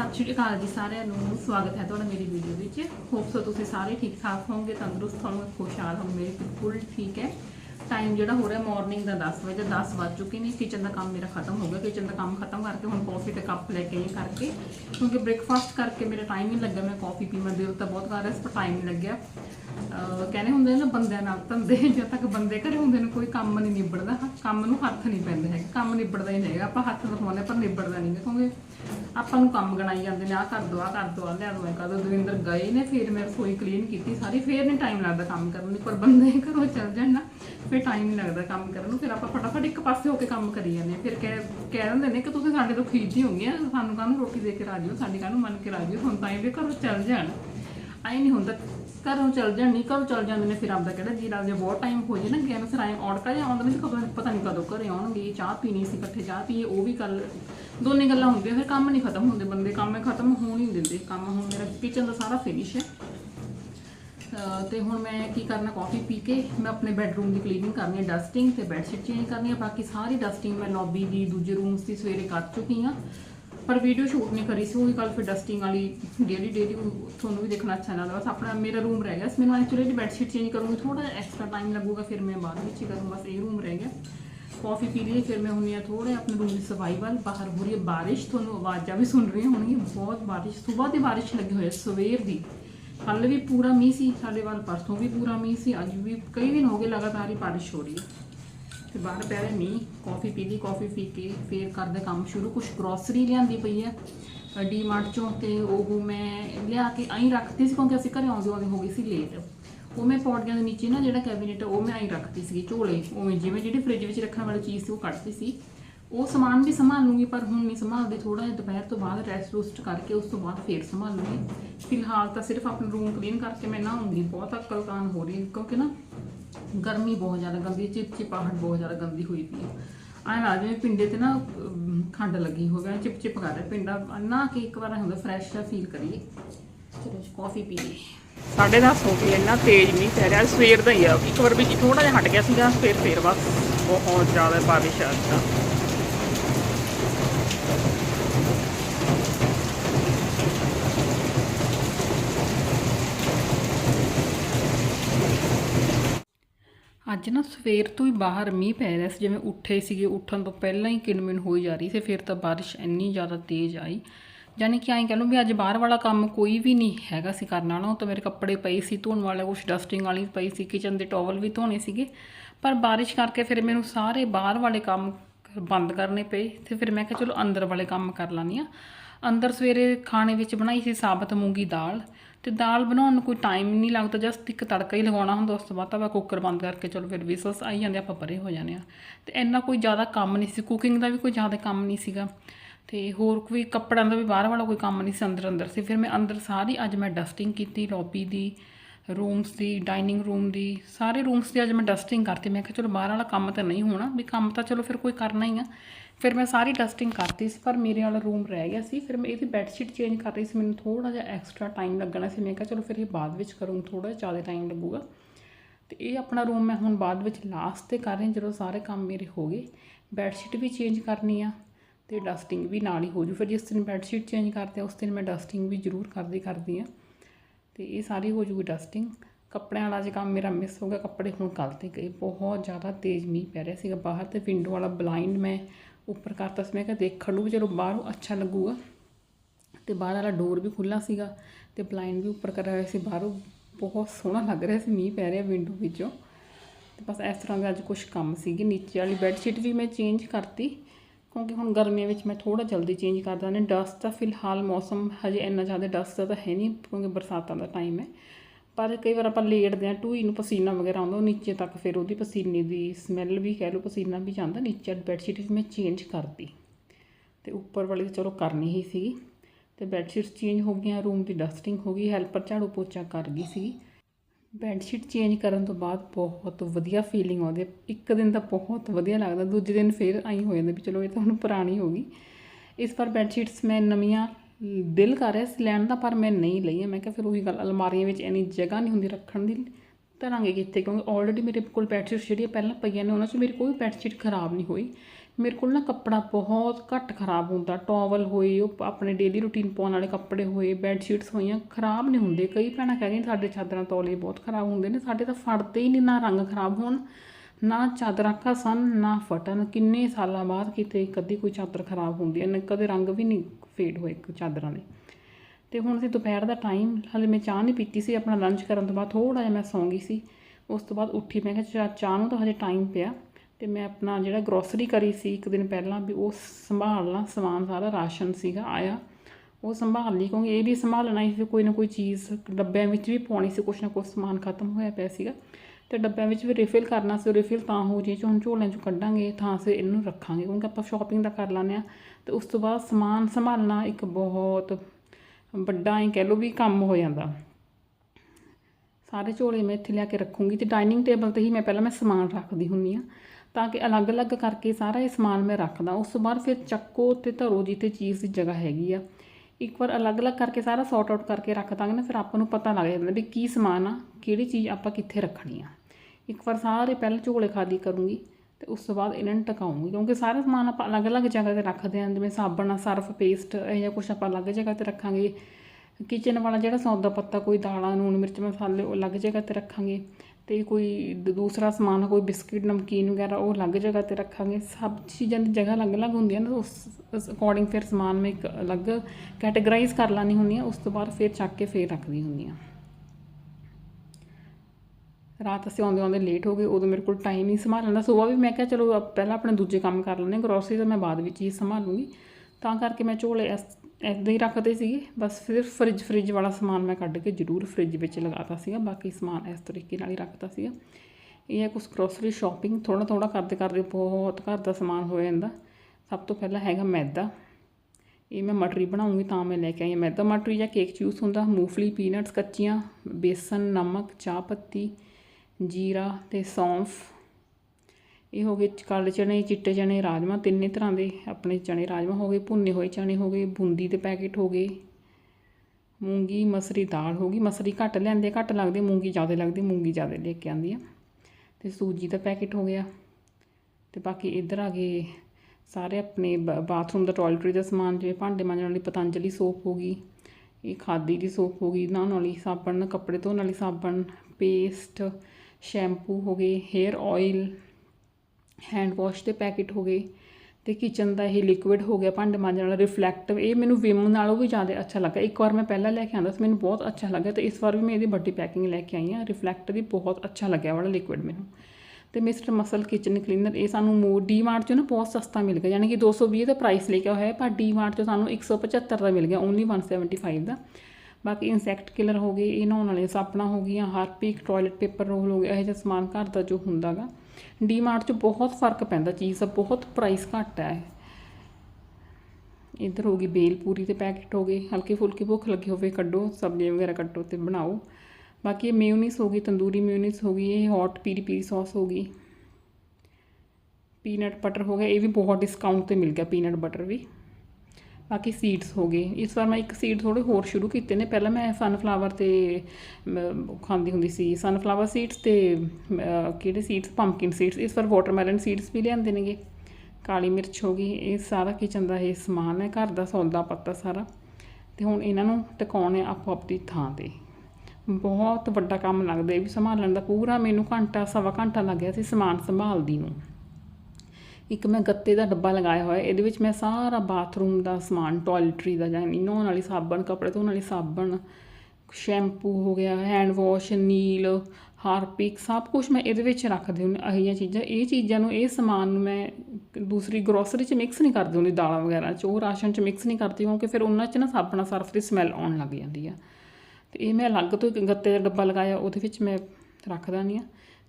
ਸਤਿ ਸ਼੍ਰੀ ਅਕਾਲ ਜੀ ਸਾਰਿਆਂ ਨੂੰ ਸਵਾਗਤ ਹੈ ਤੁਹਾਡਾ ਮੇਰੀ ਵੀਡੀਓ ਵਿੱਚ। ਹੋਪ ਸੋ ਤੁਸੀਂ ਸਾਰੇ ਠੀਕ ਠਾਕ ਹੋਵੋਗੇ ਤੰਦਰੁਸਤ ਹੋਵੋਗੇ ਖੁਸ਼ਹਾਲ ਹੋਵੋਗੇ ਮੇਰੇ ਬਿਲਕੁਲ ਠੀਕ ਹੈ। ਟਾਈਮ ਜਿਹੜਾ ਹੋ ਰਿਹਾ ਮਾਰਨਿੰਗ ਦਾ 10 ਵਜੇ 10 ਵੱਜ ਚੁੱਕੇ ਨੇ ਕਿਚਨ ਦਾ ਕੰਮ ਮੇਰਾ ਖਤਮ ਹੋ ਗਿਆ ਕਿਚਨ ਦਾ ਕੰਮ ਖਤਮ ਕਰਕੇ ਹੁਣ ਕਾਫੀ ਤੇ ਕੱਪ ਲੈ ਕੇ ਆਈ ਕਰਕੇ ਕਿਉਂਕਿ ਬ੍ਰੇਕਫਾਸਟ ਕਰਕੇ ਮੇਰਾ ਟਾਈਮ ਨਹੀਂ ਲੱਗਾ ਮੈਂ ਕਾਫੀ ਪੀਵਾਂ ਦਿਲ ਤਾਂ ਬਹੁਤ ਕਰ ਰਿਹਾ ਸੀ ਪਰ ਟਾਈਮ ਨਹੀਂ ਲੱਗਿਆ। ਕਹਿੰਦੇ ਹੁੰਦੇ ਨੇ ਨਾ ਬੰਦਿਆਂ ਨਾਲ ਧੰਦੇ ਜਦ ਤੱਕ ਬੰਦੇ ਘਰੇ ਹੁੰਦੇ ਨੇ ਕੋਈ ਕੰਮ ਨਹੀਂ ਨਿਬੜਦਾ ਕੰਮ ਨੂੰ ਹੱਥ ਨਹੀਂ ਪੈਂਦਾ ਹੈਗੇ ਕੰਮ ਨਿਬੜਦਾ ਹੀ ਨਹੀਂ ਹੈਗਾ ਆਪਾਂ ਹੱਥ ਦਿਖਾਉਂਦੇ ਪਰ ਨਿਬੜਦਾ ਨਹੀਂ ਗਾ, ਕਿਉਂਕਿ ਆਪਾਂ ਨੂੰ ਕੰਮ ਗਣਾਈ ਜਾਂਦੇ ਨੇ ਆ ਕਰ ਦੋ ਆ ਕਰ ਦੋ ਆ ਲਿਆ ਦੋ ਮੈਂ ਦੋ। ਦਵਿੰਦਰ ਗਏ ਨੇ, ਫਿਰ ਮੈਂ ਰਸੋਈ ਕਲੀਨ ਕੀਤੀ ਸਾਰੀ, ਫਿਰ ਨਹੀਂ ਟਾਈਮ ਲੱਗਦਾ ਕੰਮ ਕਰਨ ਨੂੰ, ਪਰ ਬੰਦੇ ਘਰੋਂ ਚੱਲ ਜਾਣ ਨਾ, ਫਿਰ ਟਾਈਮ ਨਹੀਂ ਲੱਗਦਾ ਕੰਮ ਕਰਨ ਨੂੰ। ਫਿਰ ਆਪਾਂ ਫਟਾਫਟ ਇੱਕ ਪਾਸੇ ਹੋ ਕੇ ਕੰਮ ਕਰੀ ਜਾਂਦੇ ਆ ਫਿਰ ਕਹਿ ਕਹਿ ਦਿੰਦੇ ਨੇ ਕਿ ਤੁਸੀਂ ਸਾਡੇ ਤੋਂ ਖਰੀਦੀ ਹੋਗੀਆਂ ਸਾਨੂੰ ਕਾਹਨੂੰ ਰੋਟੀ ਦੇ ਕੇ ਰਾਜਿਓ ਸਾਡੇ ਕਾਹਨੂੰ ਮੰਨ ਕੇ ਰਾਜਿਓ ਹੁਣ ਤਾਂ ਇਹ ਵੀ ਘਰੋਂ ਚੱਲ ਜਾਣ। ਆਈ ਨਹੀਂ ਹੁੰਦਾ। ਘਰੋਂ ਚੱਲ ਜਾਣ ਘਰੋਂ ਚੱਲ ਜਾਂਦੇ ਨੇ ਫਿਰ ਆਪਦਾ ਕਿਹੜਾ ਜੀ ਲੱਗਦਾ, ਬਹੁਤ ਟਾਈਮ ਹੋ ਜੇ ਨਾ ਗਿਆ ਨਾ ਫਿਰ ਆਏ ਔੜਕਾ ਜਾਂ ਆਉਂਦਾ ਨਹੀਂ ਕਦੋਂ ਪਤਾ ਨਹੀਂ ਕਦੋਂ ਘਰੇ ਆਉਣਗੇ, ਚਾਹ ਪੀਣੀ ਸੀ ਇਕੱਠੇ, ਚਾਹ ਪੀਏ, ਉਹ ਵੀ ਗੱਲ ਦੋਨੇ ਗੱਲਾਂ ਹੁੰਦੀਆਂ, ਫਿਰ ਕੰਮ ਨਹੀਂ ਖਤਮ ਹੁੰਦੇ ਬੰਦੇ, ਕੰਮ ਖਤਮ ਹੋਣ ਹੀ ਦਿੰਦੇ, ਕੰਮ ਹੁਣ ਮੇਰਾ ਕਿਚਨ ਦਾ ਸਾਰਾ ਫਿਨਿਸ਼ ਹੈ। ਅਹ ਤੇ ਹੁਣ ਮੈਂ ਕੀ ਕਰਨਾ ਕਾਫੀ ਪੀ ਕੇ ਮੈਂ ਆਪਣੇ ਬੈੱਡਰੂਮ ਦੀ ਕਲੀਨਿੰਗ ਕਰਨੀ ਹੈ ਡਸਟਿੰਗ ਤੇ ਬੈੱਡਸ਼ੀਟ ਚੇਂਜ ਕਰਨੀ ਹੈ, ਬਾਕੀ ਸਾਰੀ ਡਸਟਿੰਗ ਮੈਂ ਲੌਬੀ ਦੀ, ਦੂਜੇ ਰੂਮਸ ਦੀ ਸਵੇਰੇ ਕਰ ਚੁੱਕੀ ਹਾਂ। ਪਰ ਵੀਡੀਓ ਸ਼ੂਟ ਨਹੀਂ ਕਰੀ ਸੀ, ਉਹ ਵੀ ਕੱਲ ਫਿਰ ਡਸਟਿੰਗ ਵਾਲੀ ਡੇਲੀ ਡੇਲੀ ਤੁਹਾਨੂੰ ਵੀ ਦੇਖਣਾ ਅੱਛਾ ਲੱਗਦਾ। ਬਸ ਆਪਣਾ ਮੇਰਾ ਰੂਮ ਰਹਿ ਗਿਆ। ਸੀ ਮੈਨੂੰ ਐਕਚੁਅਲੀ ਦੀ ਬੈੱਡਸ਼ੀਟ ਚੇਂਜ ਕਰੂੰਗੀ ਥੋੜਾ ਜਿਹਾ ਐਕਸਟਰਾ ਟਾਈਮ ਲੱਗੂਗਾ, ਫਿਰ ਮੈਂ ਬਾਅਦ ਵਿੱਚ ਹੀ ਕਰੂੰ, ਬਸ ਇਹ ਰੂਮ ਰਹਿ ਗਿਆ। ਕਾਫੀ ਪੀ ਲਈ ਫਿਰ ਮੈਂ ਹੁੰਨੀ ਆ ਥੋੜੇ ਆਪਣੇ ਰੂਮ ਦੀ ਸਫ਼ਾਈ ਵੱਲ ਬਾਹਰ ਹੋ ਰਹੀ ਹੈ ਬਾਰਿਸ਼, ਤੁਹਾਨੂੰ ਆਵਾਜ਼ਾਂ ਵੀ ਸੁਣ ਰਹੀਆਂ ਹੋਣਗੀਆਂ, ਬਹੁਤ ਬਾਰਿਸ਼, ਸਵੇਰ ਦੀ ਬਾਰਿਸ਼ ਲੱਗੀ ਹੋਈ ਹੈ, ਸਵੇਰ ਦੀ। ਕੱਲ ਵੀ ਪੂਰਾ ਮੀਂਹ ਸੀ, ਸਾਡੇ ਵੱਲ ਪਰਸੋਂ ਵੀ ਪੂਰਾ ਮੀਂਹ ਸੀ, ਅੱਜ ਵੀ ਕਈ ਦਿਨ ਹੋ ਗਏ ਲਗਾਤਾਰ ਹੀ ਬਾਰਿਸ਼ ਹੋ ਰਹੀ ਹੈ। ਤੇ ਬਾਹਰ ਪੈ ਰਿਹਾ ਮੀਂਹ ਕਾਫੀ ਪੀ ਲਈ ਕਾਫੀ ਪੀ ਕੇ ਫੇਰ ਕਰਦੇ ਕੰਮ ਸ਼ੁਰੂ। ਕੁਝ ਗਰੋਸਰੀ ਲਿਆਂਦੀ ਪਈ ਹੈ ਡੀ ਮਾਰਟ ਚੋਂ ਤੇ ਉਹ ਮੈਂ ਲਿਆ ਕੇ ਆਈ ਰੱਖਤੀ ਸੀ ਕਿਉਂਕਿ ਅਸੀਂ ਘਰੇ ਆਉਂਦੇ ਆਉਂਦੇ ਹੋ ਗਈ ਸੀ ਲੇਟ ਉਹ ਮੈਂ ਪੌੜੀਆਂ ਦੇ ਨੀਚੇ ਨਾ ਜਿਹੜਾ ਕੈਬਨਿਟ ਉਹ ਮੈਂ ਆਈ ਰੱਖਤੀ ਸੀ ਝੋਲੇ। ਉਵੇਂ ਜਿਵੇਂ ਜਿਹੜੀ ਫ੍ਰਿਜ ਵਿੱਚ ਰੱਖਣ ਵਾਲੀ ਚੀਜ਼ ਸੀ ਉਹ ਕੱਢਤੀ ਸੀ। ਉਹ ਸਮਾਨ ਵੀ ਸੰਭਾਲ ਲੂੰਗੀ, ਪਰ ਹੁਣ ਨਹੀਂ ਸੰਭਾਲਦੇ। ਥੋੜਾ ਜਿਹਾ ਦੁਪਹਿਰ ਤੋਂ ਬਾਅਦ ਰੈਸਟ ਰੂਸਟ ਕਰਕੇ ਉਸ ਤੋਂ ਬਾਅਦ ਫੇਰ ਸੰਭਾਲ ਲੂੰਗੀ। ਫਿਲਹਾਲ ਤਾਂ ਸਿਰਫ ਆਪਣਾ ਰੂਮ ਕਲੀਨ ਕਰਕੇ ਮੈਂ ਨਹਾਉਂਗੀ। ਬਹੁਤ ਅਕਲਕਾਨ ਹੋ ਰਹੀ ਕਿਉਂਕਿ ਨਾ ਗਰਮੀ ਬਹੁਤ ਜ਼ਿਆਦਾ ਗੰਦੀ ਚਿਪਚਿਪਾਹਟ ਬਹੁਤ ਜ਼ਿਆਦਾ ਗੰਦੀ ਹੋਈ ਪਈ ਹੈ ਐਂ ਲੱਗ ਜਿਵੇਂ ਪਿੰਡੇ ਤੇ ਨਾ ਅਮ, ਖੰਡ ਲੱਗੀ ਹੋਵੇ ਚਿਪਚਿਪ ਕਰ ਰਿਹਾ ਪਿੰਡਾ ਨਾ ਕਿ ਇੱਕ ਵਾਰ ਐਂ ਹੁੰਦਾ ਫਰੈਸ਼ ਜਿਹਾ ਫੀਲ ਕਰੀਏ। ਚਲੋ ਜੀ ਕਾਫੀ ਪੀ ਲਈ ਸਾਢੇ ਦਸ ਹੋ ਗਏ ਇੰਨਾ ਤੇਜ਼ ਮੀਂਹ ਪੈ ਰਿਹਾ ਸਵੇਰ ਦਾ ਹੀ ਆ। ਇੱਕ ਵਾਰ ਵੀ ਥੋੜਾ ਜਿਹਾ ਹਟ ਗਿਆ ਸੀਗਾ ਫਿਰ ਫੇਰ ਬਸ ਬਹੁਤ ਜ਼ਿਆਦਾ ਬਾਰਿਸ਼ ਆ ਅੱਜ ਤਾਂ ਅੱਜ ਨਾ ਸਵੇਰ ਤੋਂ ਹੀ ਬਾਹਰ ਮੀਂਹ ਪੈ ਰਿਹਾ ਸੀ, ਜਿਵੇਂ ਉੱਠੇ ਸੀਗੇ, ਉੱਠਣ ਤੋਂ ਪਹਿਲਾਂ ਹੀ ਕਿਣਮਿਣ ਹੋਈ ਜਾ ਰਹੀ ਸੀ, ਫਿਰ ਤਾਂ ਬਾਰਿਸ਼ ਇੰਨੀ ਜ਼ਿਆਦਾ ਤੇਜ਼ ਆਈ। ਯਾਨੀ ਕਿ ਐਂ ਕਹ ਲਓ ਵੀ ਅੱਜ ਬਾਹਰ ਵਾਲਾ ਕੰਮ ਕੋਈ ਵੀ ਨਹੀਂ ਹੈਗਾ ਸੀ ਕਰਨ ਵਾਲਾ, ਉਹ ਤਾਂ ਮੇਰੇ ਕੱਪੜੇ ਪਏ ਸੀ, ਧੋਣ ਵਾਲੇ ਕੁਝ ਡਸਟਿੰਗ ਵਾਲੀ ਪਈ ਸੀ ਕਿਚਨ ਦੇ ਟੋਵਲ ਵੀ ਧੋਣੇ ਸੀਗੇ। ਪਰ ਬਾਰਿਸ਼ ਕਰਕੇ ਫਿਰ ਮੈਨੂੰ ਸਾਰੇ ਬਾਹਰ ਵਾਲੇ ਕੰਮ ਬੰਦ ਕਰਨੇ ਪਏ, ਤੇ ਫਿਰ ਮੈਂ ਕਿਹਾ ਚਲੋ ਅੰਦਰ ਵਾਲੇ ਕੰਮ ਕਰ ਲਾਂਦੀ ਆ ਅੰਦਰ ਸਵੇਰੇ ਖਾਣੇ ਵਿੱਚ ਬਣਾਈ ਸੀ ਸਾਬਤ ਮੂੰਗੀ ਦਾਲ ਤੇ ਦਾਲ ਬਣਾਉਣ ਨੂੰ ਕੋਈ ਟਾਈਮ ਨਹੀਂ ਲੱਗਦਾ ਜਸਟ ਇੱਕ ਤੜਕਾ ਹੀ ਲਗਾਉਣਾ ਹੁੰਦਾ, ਉਸ ਤੋਂ ਬਾਅਦ ਤਾਂ ਮੈਂ ਕੁੱਕਰ ਬੰਦ ਕਰਕੇ ਚਲੋ ਫਿਰ ਵਿਸਲਸ ਆਈ ਜਾਂਦੇ ਆਪਾਂ ਪਰੇ ਹੋ ਜਾਂਦੇ ਆ। ਤੇ ਇੰਨਾ ਕੋਈ ਜ਼ਿਆਦਾ ਕੰਮ ਨਹੀਂ ਸੀ ਕੁਕਿੰਗ ਦਾ ਵੀ ਕੋਈ ਜ਼ਿਆਦਾ ਕੰਮ ਨਹੀਂ ਸੀਗਾ। ਤੇ ਹੋਰ ਕੋਈ ਕੱਪੜਿਆਂ ਦਾ ਵੀ ਬਾਹਰ ਵਾਲਾ ਕੋਈ ਕੰਮ ਨਹੀਂ ਸੀ ਅੰਦਰ ਅੰਦਰ ਸੀ। ਫਿਰ ਮੈਂ ਅੰਦਰ ਸਾਰੀ ਅੱਜ ਮੈਂ ਡਸਟਿੰਗ ਕੀਤੀ ਲੌਬੀ ਦੀ ਰੂਮਸ ਦੀ ਡਾਈਨਿੰਗ ਰੂਮ ਦੀ, ਸਾਰੇ ਰੂਮਸ ਦੀ ਅੱਜ ਮੈਂ ਡਸਟਿੰਗ ਕਰਤੀ। ਮੈਂ ਕਿਹਾ, ਚਲੋ ਬਾਹਰ ਵਾਲਾ ਕੰਮ ਤਾਂ ਨਹੀਂ ਹੋਣਾ, ਵੀ ਕੰਮ ਤਾਂ ਚਲੋ ਫਿਰ ਕੋਈ ਕਰਨਾ ਹੀ ਆ। ਫਿਰ ਮੈਂ ਸਾਰੀ ਡਸਟਿੰਗ ਕਰਤੀ ਸੀ, ਪਰ ਮੇਰੇ ਵਾਲਾ ਰੂਮ ਰਹਿ ਗਿਆ ਸੀ। ਫਿਰ ਮੈਂ ਇਹਦੀ ਬੈੱਡਸ਼ੀਟ ਚੇਂਜ ਕਰ ਰਹੀ ਸੀ, ਮੈਨੂੰ ਥੋੜਾ ਜਿਹਾ ਐਕਸਟਰਾ ਟਾਈਮ ਲੱਗਣਾ ਸੀ। ਮੈਂ ਕਿਹਾ, ਚਲੋ ਫਿਰ ਇਹ ਬਾਅਦ ਵਿੱਚ ਕਰੂੰ ਥੋੜਾ ਜ਼ਿਆਦਾ ਟਾਈਮ ਲੱਗੂਗਾ। ਤੇ ਇਹ ਆਪਣਾ ਰੂਮ ਮੈਂ ਹੁਣ ਬਾਅਦ ਵਿੱਚ ਲਾਸਟ ਤੇ ਕਰ ਰਹੀ ਜਦੋਂ ਸਾਰੇ ਕੰਮ ਮੇਰੇ ਹੋ ਗਏ। ਬੈੱਡਸ਼ੀਟ ਵੀ ਚੇਂਜ ਕਰਨੀ ਆ ਤੇ ਡਸਟਿੰਗ ਵੀ ਨਾਲ ਹੀ ਹੋ ਜੂ। ਫਿਰ ਜਿਸ ਦਿਨ ਬੈੱਡਸ਼ੀਟ ਚੇਂਜ ਕਰਦੇ ਆ, ਉਸ ਦਿਨ ਮੈਂ ਡਸਟਿੰਗ ਵੀ ਜ਼ਰੂਰ ਕਰਦੀ ਕਰਦੀ ਆ। ਤੇ ਇਹ ਸਾਰੀ ਹੋ ਜੂਗੀ ਡਸਟਿੰਗ ਕੱਪੜਿਆਂ ਵਾਲਾ ਜੇ ਕੰਮ ਮੇਰਾ ਮਿਸ ਹੋ ਗਿਆ, ਕੱਪੜੇ ਹੁਣ ਕੱਲ੍ਹ ਤੇ ਗਏ। ਬਹੁਤ ਜ਼ਿਆਦਾ ਤੇਜ਼ ਮੀਂਹ ਪੈ ਰਿਹਾ ਸੀਗਾ ਬਾਹਰ ਤੇ ਵਿੰਡੋ ਵਾਲਾ ਬਲਾਈਂਡ ਮੈਂ ਉੱਪਰ ਕਰਤਾ ਸੀ। ਮੈਂ ਕਿਹਾ ਦੇਖਣ ਨੂੰ ਵੀ ਚਲੋ ਬਾਹਰੋਂ ਅੱਛਾ ਲੱਗੂਗਾ। ਤੇ ਬਾਹਰ ਵਾਲਾ ਡੋਰ ਵੀ ਖੁੱਲਾ ਸੀਗਾ ਤੇ ਬਲਾਈਂਡ ਵੀ ਉੱਪਰ ਕਰਿਆ ਹੋਇਆ ਸੀ। ਬਾਹਰੋਂ ਬਹੁਤ ਸੋਹਣਾ ਲੱਗ ਰਿਹਾ ਸੀ ਮੀਂਹ ਪੈ ਰਿਹਾ ਵਿੰਡੋ ਵਿੱਚੋਂ। ਤੇ ਬਸ ਇਸ ਤਰ੍ਹਾਂ ਦਾ ਅੱਜ ਕੁਝ ਕੰਮ ਸੀਗੇ। ਨੀਚੇ ਵਾਲੀ ਬੈੱਡ ਸ਼ੀਟ ਵੀ ਮੈਂ ਚੇਂਜ ਕਰਤੀ। ਕਿਉਂਕਿ ਹੁਣ ਗਰਮੀਆਂ ਵਿੱਚ ਮੈਂ ਥੋੜਾ ਜਲਦੀ ਚੇਂਜ ਕਰਦਾ ਨੇ ਡਸਟ ਤਾਂ ਫਿਲਹਾਲ ਮੌਸਮ ਹਜੇ ਇੰਨਾ ਜ਼ਿਆਦਾ ਡਸਟ ਦਾ ਤਾਂ ਹੈ ਨਹੀਂ ਕਿਉਂਕਿ ਬਰਸਾਤਾਂ ਦਾ ਟਾਈਮ ਹੈ। ਪਰ ਕਈ ਵਾਰ ਆਪਾਂ ਲੇਟਦੇ ਹਾਂ, ਟੂਈ ਨੂੰ ਪਸੀਨਾ ਵਗੈਰਾ ਆਉਂਦਾ, ਉਹ ਨੀਚੇ ਤੱਕ ਫਿਰ ਉਹਦੀ ਪਸੀਨੇ ਦੀ ਸਮੈਲ ਵੀ ਕਹਿ ਲਓ, ਪਸੀਨਾ ਵੀ ਜਾਂਦਾ, ਨੀਚੇ ਬੈੱਡਸ਼ੀਟ ਬੈੱਡ ਵੀ ਮੈਂ ਚੇਂਜ ਕਰਤੀ। ਤੇ ਉੱਪਰ ਵਾਲੀ ਤਾਂ ਚਲੋ ਕਰਨੀ ਹੀ ਸੀ ਤੇ ਬੈੱਡਸ਼ੀਟਸ ਚੇਂਜ ਹੋ ਗਈਆਂ ਰੂਮ ਦੀ ਡਸਟਿੰਗ ਹੋ ਗਈ ਹੈਲਪਰ ਝਾੜੂ ਪੋਚਾ ਕਰ ਗਈ ਸੀ ਬੈੱਡ ਸ਼ੀਟ ਚੇਂਜ ਕਰਨ ਤੋਂ ਬਾਅਦ ਬਹੁਤ ਵਧੀਆ ਫੀਲਿੰਗ ਆਉਂਦੀ ਹੈ। ਇੱਕ ਦਿਨ ਤਾਂ ਬਹੁਤ ਵਧੀਆ ਲੱਗਦਾ, ਦੂਜੇ ਦਿਨ ਫਿਰ ਆਈ ਹੋ ਜਾਂਦਾ ਵੀ ਚਲੋ ਇਹ ਤਾਂ ਹੁਣ ਪੁਰਾਣੀ ਹੋ ਗਈ। ਇਸ ਵਾਰ ਬੈੱਡ ਸ਼ੀਟਸ ਮੈਂ ਨਵੀਆਂ ਦਿਲ ਕਰ ਰਿਹਾ ਸੀ ਲੈਣ ਦਾ, ਪਰ ਮੈਂ ਨਹੀਂ ਲਈਆਂ ਮੈਂ ਕਿਹਾ ਫਿਰ ਉਹੀ ਗੱਲ, ਅਲਮਾਰੀਆਂ ਵਿੱਚ ਇੰਨੀ ਜਗ੍ਹਾ ਨਹੀਂ ਹੁੰਦੀ ਰੱਖਣ ਦੀ। ਧਰਾਂਗੇ ਕਿੱਥੇ? ਕਿਉਂਕਿ ਆਲਰੇਡੀ ਮੇਰੇ ਕੋਲ ਬੈੱਡ ਸ਼ੀਟ ਜਿਹੜੀ ਪਹਿਲਾਂ ਪਈਆਂ ਨੇ, ਉਹਨਾਂ 'ਚ ਮੇਰੀ ਕੋਈ ਬੈੱਡ ਸ਼ੀਟ ਖਰਾਬ ਨਹੀਂ ਹੋਈ। ਮੇਰੇ ਕੋਲ ਨਾ ਕੱਪੜਾ ਬਹੁਤ ਘੱਟ ਖਰਾਬ ਹੁੰਦਾ। ਟੋਵਲ ਹੋਏ, ਉਹ ਆਪਣੇ ਡੇਲੀ ਰੂਟੀਨ ਪਾਉਣ ਵਾਲੇ ਕੱਪੜੇ ਹੋਏ ਬੈੱਡ ਸ਼ੀਟਸ ਹੋਈਆਂ, ਖਰਾਬ ਨਹੀਂ ਹੁੰਦੇ। ਕਈ ਭੈਣਾਂ ਕਹਿੰਦੀਆਂ ਸਾਡੇ ਚਾਦਰਾਂ ਤੌਲੇ ਬਹੁਤ ਖਰਾਬ ਹੁੰਦੇ ਨੇ, ਸਾਡੇ ਤਾਂ ਫੜਦੇ ਹੀ ਨਹੀਂ, ਨਾ ਰੰਗ ਖਰਾਬ ਹੋਣ, ਨਾ ਚਾਦਰਾਂ ਘਸਣ ਨਾ ਫਟਣ। ਕਿੰਨੇ ਸਾਲਾਂ ਬਾਅਦ ਕਿਤੇ ਕਦੀ ਕੋਈ ਚਾਦਰ ਖਰਾਬ ਹੁੰਦੀ ਹੈ ਕਦੇ ਰੰਗ ਵੀ ਨਹੀਂ ਫੇਡ ਹੋਏ ਚਾਦਰਾਂ ਦੇ। ਤੇ ਹੁਣ ਸੀ ਦੁਪਹਿਰ ਦਾ ਟਾਈਮ ਹਲੇ ਮੈਂ ਚਾਹ ਨਹੀਂ ਪੀਤੀ ਸੀ, ਆਪਣਾ ਲੰਚ ਕਰਨ ਤੋਂ ਬਾਅਦ ਥੋੜਾ ਜਿਹਾ ਮੈਂ ਸੌਂ ਗਈ ਸੀ। ਉਸ ਤੋਂ ਬਾਅਦ ਉੱਠੀ, ਮੈਂ ਕਿਹਾ ਚਾ- ਚਾਹ ਨੂੰ ਤਾਂ ਹਜੇ ਟਾਈਮ ਪਿਆ। ਤੇ ਮੈਂ ਆਪਣਾ ਜਿਹੜਾ ਗਰੋਸਰੀ ਕਰੀ ਸੀ ਇੱਕ ਦਿਨ ਪਹਿਲਾਂ ਵੀ ਉਹ ਸੰਭਾਲਣਾ, ਸਮਾਨ ਸਾਰਾ ਰਾਸ਼ਨ ਸੀਗਾ, ਆਇਆ। ਉਹ ਸੰਭਾਲ ਲਈ ਕਿਉਂਕਿ ਇਹ ਵੀ ਸੰਭਾਲਣਾ ਸੀ, ਕੋਈ ਨਾ ਕੋਈ ਚੀਜ਼ ਡੱਬਿਆਂ ਵਿੱਚ ਵੀ ਪਾਉਣੀ ਸੀ, ਕੁਛ ਨਾ ਕੁਛ ਸਮਾਨ ਖਤਮ ਹੋਇਆ ਪਿਆ ਸੀਗਾ। ਤੇ ਡੱਬਿਆਂ ਵਿੱਚ ਵੀ ਰਿਫਿਲ ਕਰਨਾ ਸੀ ਰਿਫਿਲ ਤਾਂ ਹੋ ਜੇ ਹੁਣ ਝੋਲਿਆਂ 'ਚੋਂ ਕੱਢਾਂਗੇ ਥਾਂ ਸੇ ਇਹਨੂੰ ਰੱਖਾਂਗੇ। ਕਿਉਂਕਿ ਆਪਾਂ ਸ਼ਾਪਿੰਗ ਦਾ ਕਰ ਲੈਂਦੇ ਆ ਤੇ ਉਸ ਤੋਂ ਬਾਅਦ ਸਮਾਨ ਸੰਭਾਲਣਾ ਇੱਕ ਬਹੁਤ ਵੱਡਾ ਹੀ ਕਹਿ ਲਓ ਵੀ ਕੰਮ ਹੋ ਜਾਂਦਾ। ਸਾਰੇ ਝੋਲੇ ਮੈਂ ਇੱਥੇ ਲਿਆ ਕੇ ਰੱਖੂੰਗੀ ਤੇ ਡਾਈਨਿੰਗ ਟੇਬਲ ਤੇ ਹੀ ਮੈਂ ਪਹਿਲਾਂ ਮੈਂ ਸਮਾਨ ਰੱਖਦੀ ਹੁੰਨੀ ਆ ਤਾਂ ਕਿ ਅਲੱਗ-ਅਲੱਗ ਕਰਕੇ ਸਾਰਾ ਇਹ ਸਮਾਨ ਮੈਂ ਰੱਖਦਾ। ਉਸ ਤੋਂ ਬਾਅਦ ਫਿਰ ਚੱਕੋ ਤੇ ਧਰੋ ਜਿੱਥੇ ਚੀਜ਼ ਦੀ ਜਗ੍ਹਾ ਹੈਗੀ ਆ। ਇੱਕ ਵਾਰ ਅਲੱਗ-ਅਲੱਗ ਕਰਕੇ ਸਾਰਾ ਸੌਟ ਆਊਟ ਕਰਕੇ ਰੱਖ ਦਾਂਗੇ ਨਾ, ਫਿਰ ਆਪਾਂ ਨੂੰ ਪਤਾ ਲੱਗ ਜਾਂਦਾ ਵੀ ਕੀ ਸਮਾਨ ਆ, ਕਿਹੜੀ ਚੀਜ਼ ਆਪਾਂ ਕਿੱਥੇ ਰੱਖਣੀ ਆ। ਇੱਕ ਵਾਰ ਸਾਰੇ ਪਹਿਲਾਂ ਝੋਲੇ ਖਾਲੀ ਕਰੂੰਗੀ ਤੇ ਉਸ ਤੋਂ ਬਾਅਦ ਇਹਨਾਂ ਨੂੰ ਟਿਕਾਉਂਗੀ ਕਿਉਂਕਿ ਸਾਰਾ ਸਮਾਨ ਆਪਾਂ ਅਲੱਗ-ਅਲੱਗ ਜਗ੍ਹਾ ਤੇ ਰੱਖਦੇ ਹਾਂ, ਜਿਵੇਂ ਸਾਬਣ ਸਰਫ ਪੇਸਟ ਇਹ ਜਾਂ ਕੁਝ ਆਪਾਂ ਅਲੱਗ ਜਗ੍ਹਾ ਤੇ ਰੱਖਾਂਗੇ। ਕਿਚਨ ਵਾਲਾ ਜਿਹੜਾ ਸੌਦਾ ਪੱਤਾ, ਕੋਈ ਦਾਲਾਂ ਨੂਣ ਮਿਰਚ, ਮਸਾਲੇ, ਉਹ ਅਲੱਗ ਜਗ੍ਹਾ ਤੇ ਰੱਖਾਂਗੇ। ਤੇ ਕੋਈ ਦ- ਦੂਸਰਾ ਸਮਾਨ, ਕੋਈ ਬਿਸਕਿਟ, ਨਮਕੀਨ ਵਗੈਰਾ, ਉਹ ਅਲੱਗ ਜਗ੍ਹਾ ਤੇ ਰੱਖਾਂਗੇ। ਸਭ ਚੀਜ਼ਾਂ ਦੀ ਜਗ੍ਹਾ ਅਲੱਗ-ਅਲੱਗ ਹੁੰਦੀਆਂ ਨੇ, ਉਸ ਅਕੋਰਡਿੰਗ ਫਿਰ ਸਮਾਨ ਮੈਂ ਇੱਕ ਅਲੱਗ ਕੈਟੇਗਰਾਈਜ਼ ਕਰ ਲਾਨੀ ਹੁੰਦੀ ਆ ਉਸ ਤੋਂ ਬਾਅਦ ਫਿਰ ਚੱਕ ਕੇ ਫਿਰ ਰੱਖਦੀ ਹੁੰਦੀ ਆ ਰਾਤ ਅਸੀਂ ਆਉਂਦੇ ਆਉਂਦੇ ਲੇਟ ਹੋ ਗਏ, ਉਦੋਂ ਮੇਰੇ ਕੋਲ ਟਾਈਮ ਨਹੀਂ ਸੰਭਾਲਣ ਦਾ, ਸਵੇਰ ਵੀ ਮੈਂ ਕਿਹਾ ਚਲੋ ਪਹਿਲਾਂ ਆਪਣੇ ਦੂਜੇ ਕੰਮ ਕਰ ਲੈਂਦੇ ਗਰੋਸਰੀ ਦਾ ਮੈਂ ਬਾਅਦ ਵਿੱਚ ਹੀ ਸੰਭਾਲੂੰਗੀ। ਤਾਂ ਕਰਕੇ ਮੈਂ ਝੋਲੇ ਇਸ ਇੱਦਾਂ ਹੀ ਰੱਖਦੇ ਸੀਗੇ। ਬਸ ਫਿਰ ਫਰਿੱਜ ਫਰਿੱਜ ਵਾਲਾ ਸਮਾਨ ਮੈਂ ਕੱਢ ਕੇ ਜ਼ਰੂਰ ਫਰਿੱਜ ਵਿੱਚ ਲਗਾਤਾ ਸੀਗਾ। ਬਾਕੀ ਸਮਾਨ ਇਸ ਤਰੀਕੇ ਨਾਲ ਹੀ ਰੱਖਤਾ ਸੀਗਾ। ਇਹ ਹੈ ਕੁਝ ਗਰੋਸਰੀ ਸ਼ਾਪਿੰਗ ਥੋੜਾ ਥੋੜਾ ਕਰਦੇ ਕਰਦੇ ਬਹੁਤ ਘਰ ਦਾ ਸਮਾਨ ਹੋ ਜਾਂਦਾ। ਸਭ ਤੋਂ ਪਹਿਲਾਂ ਹੈਗਾ ਮੈਦਾ। ਇਹ ਮੈਂ ਮਟਰੀ ਬਣਾਉਂਗੀ ਤਾਂ ਮੈਂ ਲੈ ਕੇ ਆਈ ਹਾਂ। ਮੈਦਾ ਮਟਰੀ ਜਾਂ ਕੇਕ ਚੂਸ ਹੁੰਦਾ। ਮੂੰਗਫਲੀ, ਪੀਨਟਸ, ਕੱਚੀਆਂ, ਬੇਸਨ, ਨਮਕ, ਚਾਹ ਪੱਤੀ, ਜੀਰਾ ਤੇ ਸੌਂਫ। ਇਹ ਹੋ ਗਏ ਕਾਲੇ ਚਣੇ ਚਿੱਟੇ ਚਣੇ ਰਾਜਮਾ ਤਿੰਨੇ ਤਰ੍ਹਾਂ ਦੇ ਆਪਣੇ ਚਣੇ ਰਾਜਮਾ ਹੋ ਗਏ, ਭੁੰਨੇ ਹੋਏ ਚਣੇ ਹੋ ਗਏ, ਬੂੰਦੀ ਦੇ ਪੈਕੇਟ ਹੋ ਗਏ। ਮੂੰਗੀ, ਮਸਰੀ, ਦਾਲ ਹੋ ਗਈ। ਮਸਰੀ ਘੱਟ ਲਿਆਂਦੇ ਘੱਟ ਲੱਗਦੇ, ਮੂੰਗੀ ਜ਼ਿਆਦਾ ਲੱਗਦੀ, ਮੂੰਗੀ ਜ਼ਿਆਦਾ ਲੈ ਕੇ ਆਉਂਦੀ ਆ। ਤੇ ਸੂਜੀ ਦਾ ਪੈਕੇਟ ਹੋ ਗਿਆ। ਤੇ ਬਾਕੀ ਇੱਧਰ ਆ ਗਏ ਸਾਰੇ ਆਪਣੇ ਬ- ਬਾਥਰੂਮ ਦਾ, ਟਾਇਲਟਰੀ ਦਾ ਸਮਾਨ, ਜਿਵੇਂ ਭਾਂਡੇ ਮਾਂਜਣ ਵਾਲੀ ਪਤੰਜਲੀ ਸੋਪ ਹੋ ਗਈ, ਇਹ ਖਾਦੀ ਦੀ ਸੋਪ ਹੋ ਗਈ, ਨਹਾਉਣ ਵਾਲੀ ਸਾਬਣ, ਕੱਪੜੇ ਧੋਣ ਵਾਲੀ ਸਾਬਣ, ਪੇਸਟ, ਸ਼ੈਂਪੂ ਹੋ ਗਏ, ਹੇਅਰ ਆਇਲ ਹੈਂਡ ਵਾਸ਼ ਦੇ ਪੈਕੇਟ ਹੋ ਗਏ ਤੇ ਕਿਚਨ ਦਾ ਇਹ ਲਿਕੁਇਡ ਹੋ ਗਿਆ ਭਾਂਡੇ ਮਾਂਜਣ ਵਾਲਾ ਰਿਫਲੈਕਟਿਵ ਇਹ ਮੈਨੂੰ ਵਿਮ ਨਾਲੋਂ ਵੀ ਜ਼ਿਆਦਾ ਅੱਛਾ ਲੱਗਾ। ਇੱਕ ਵਾਰ ਮੈਂ ਪਹਿਲਾਂ ਲੈ ਕੇ ਆਂਦਾ ਸੀ, ਮੈਨੂੰ ਬਹੁਤ ਅੱਛਾ ਲੱਗਾ ਤੇ ਇਸ ਵਾਰ ਵੀ ਮੈਂ ਇਹਦੀ ਵੱਡੀ ਪੈਕਿੰਗ ਲੈ ਕੇ ਆਈ ਹਾਂ। ਰਿਫਲੈਕਟ ਦੀ ਬਹੁਤ ਅੱਛਾ ਲੱਗਿਆ ਵਾਲਾ ਲਿਕੁਇਡ ਮੈਨੂੰ। ਤੇ ਮਿਸਟਰ ਮਸਲ ਕਿਚਨ ਕਲੀਨਰ ਇਹ ਸਾਨੂੰ ਮੋ ਡੀ ਮਾਰਟ 'ਚੋਂ ਨਾ ਬਹੁਤ ਸਸਤਾ ਮਿਲ ਗਿਆ, ਯਾਨੀ ਕਿ 220 ਦਾ ਪ੍ਰਾਈਸ ਲਿਖਿਆ ਹੋਇਆ ਹੈ ਪਰ ਡੀ ਮਾਰਟ 'ਚੋਂ ਸਾਨੂੰ 175 ਦਾ ਮਿਲ ਗਿਆ ਓਨਲੀ 175 ਦਾ। ਬਾਕੀ ਇਨਸੈਕਟ ਕਿਲਰ ਹੋ ਗਏ, ਇਹ ਨਹਾਉਣ ਵਾਲੇ ਸਾਪਣਾ ਹੋ ਗਈਆਂ ਹਾਰਪਿਕ ਟਾਇਲਟ ਪੇਪਰ ਰੋਲ ਹੋ ਗਿਆ, ਇਹੋ ਜਿਹਾ ਸਮਾਨ ਘਰ ਦਾ ਜੋ ਹੁੰਦਾਗਾ ਡੀ ਮਾਰਟ 'ਚ ਬਹੁਤ ਫ਼ਰਕ ਪੈਂਦਾ, ਚੀਜ਼ ਦਾ ਬਹੁਤ ਪ੍ਰਾਈਸ ਘੱਟ ਹੈ। ਇੱਧਰ ਹੋ ਗਈ ਬੇਲ ਪੂਰੀ ਦੇ ਪੈਕੇਟ ਹੋ ਗਏ, ਹਲਕੀ ਫੁਲਕੀ ਭੁੱਖ ਲੱਗੀ ਹੋਵੇ ਕੱਢੋ, ਸਬਜ਼ੀਆਂ ਵਗੈਰਾ ਕੱਟੋ ਤੇ ਬਣਾਓ। ਬਾਕੀ ਇਹ ਮਿਊਨੀਸ ਹੋ ਗਈ, ਤੰਦੂਰੀ ਮਿਊਨੀਸ ਹੋ ਗਈ, ਇਹ ਹੌਟ ਪੀਰੀ ਪੀਰੀ ਸੌਸ ਹੋ ਗਈ। ਪੀਨਟ ਬਟਰ ਹੋ ਗਿਆ, ਇਹ ਵੀ ਬਹੁਤ ਡਿਸਕਾਊਂਟ ਤੇ ਮਿਲ ਗਿਆ ਪੀਨਟ ਬਟਰ ਵੀ। ਬਾਕੀ ਸੀਡਸ ਹੋ ਗਏ। ਇਸ ਵਾਰ ਮੈਂ ਇੱਕ ਸੀਡ ਥੋੜੇ ਹੋਰ ਸ਼ੁਰੂ ਕੀਤੇ ਨੇ। ਪਹਿਲਾਂ ਮੈਂ ਸਨਫਲਾਵਰ ਤੇ ਖਾਂਦੀ ਹੁੰਦੀ ਸੀ। ਸਨਫਲਾਵਰ ਸੀਡਸ ਤੇ ਕਿਹੜੇ ਸੀਡਸ ਪੰਪਕਿਨ ਸੀਡਸ ਇਸ ਵਾਰ ਵਾਟਰਮੈਲਨ ਸੀਡਸ ਵੀ ਲਿਆਂਦੇ ਨੇਗੇ। ਕਾਲੀ ਮਿਰਚ ਹੋ ਗਈ। ਇਹ ਸਾਰਾ ਕਿਚਨ ਦਾ ਇਹ ਸਮਾਨ ਹੈ। ਘਰ ਦਾ ਸੌਦਾ ਪੱਤਾ ਸਾਰਾ। ਤੇ ਹੁਣ ਇਹਨਾਂ ਨੂੰ ਟਿਕਾਉਣੇ ਆਪੋ ਆਪਣੀ ਥਾਂ ਤੇ। ਬਹੁਤ ਵੱਡਾ ਕੰਮ ਲੱਗਦਾ। ਇਹ ਵੀ ਸੰਭਾਲਣ ਦਾ ਪੂਰਾ ਮੈਨੂੰ ਘੰਟਾ, ਸਵਾ ਘੰਟਾ ਲੱਗਿਆ ਸੀ ਸਮਾਨ ਸੰਭਾਲਦੀ ਨੂੰ। ਇੱਕ ਮੈਂ ਗੱਤੇ ਦਾ ਡੱਬਾ ਲਗਾਇਆ ਹੋਇਆ, ਇਹਦੇ ਵਿੱਚ ਮੈਂ ਸਾਰਾ ਬਾਥਰੂਮ ਦਾ ਸਮਾਨ ਟਾਇਲਟਰੀ ਦਾ ਜਾਂ ਨਹਾਉਣ ਵਾਲੀ ਸਾਬਣ, ਕੱਪੜੇ ਧੋਣ ਵਾਲੀ ਸਾਬਣ ਸ਼ੈਂਪੂ ਹੋ ਗਿਆ ਹੈਂਡ ਵਾਸ਼ ਨੀਲ ਹਾਰਪਿਕ ਸਭ ਕੁਝ ਮੈਂ ਇਹਦੇ ਵਿੱਚ ਰੱਖਦੀ ਹੁੰਦੀ ਇਹੋ ਜਿਹੀਆਂ ਚੀਜ਼ਾਂ, ਇਹ ਚੀਜ਼ਾਂ ਨੂੰ, ਇਹ ਸਮਾਨ ਨੂੰ ਮੈਂ ਦੂਸਰੀ ਗਰੋਸਰੀ 'ਚ ਮਿਕਸ ਨਹੀਂ ਕਰਦੀ ਹੁੰਦੀ, ਦਾਲਾਂ ਵਗੈਰਾ 'ਚ, ਉਹ ਰਾਸ਼ਨ 'ਚ ਮਿਕਸ ਨਹੀਂ ਕਰਦੀ, ਕਿਉਂਕਿ ਫਿਰ ਉਹਨਾਂ 'ਚ ਨਾ ਸਾਬਣਾ ਸਰਫ ਦੀ ਸਮੈਲ ਆਉਣ ਲੱਗ ਜਾਂਦੀ ਆ। ਤੇ ਇਹ ਮੈਂ ਅਲੱਗ ਤੋਂ ਇੱਕ ਗੱਤੇ ਦਾ ਡੱਬਾ ਲਗਾਇਆ, ਉਹਦੇ ਵਿੱਚ ਮੈਂ ਰੱਖ ਦਿੰਦੀ ਆ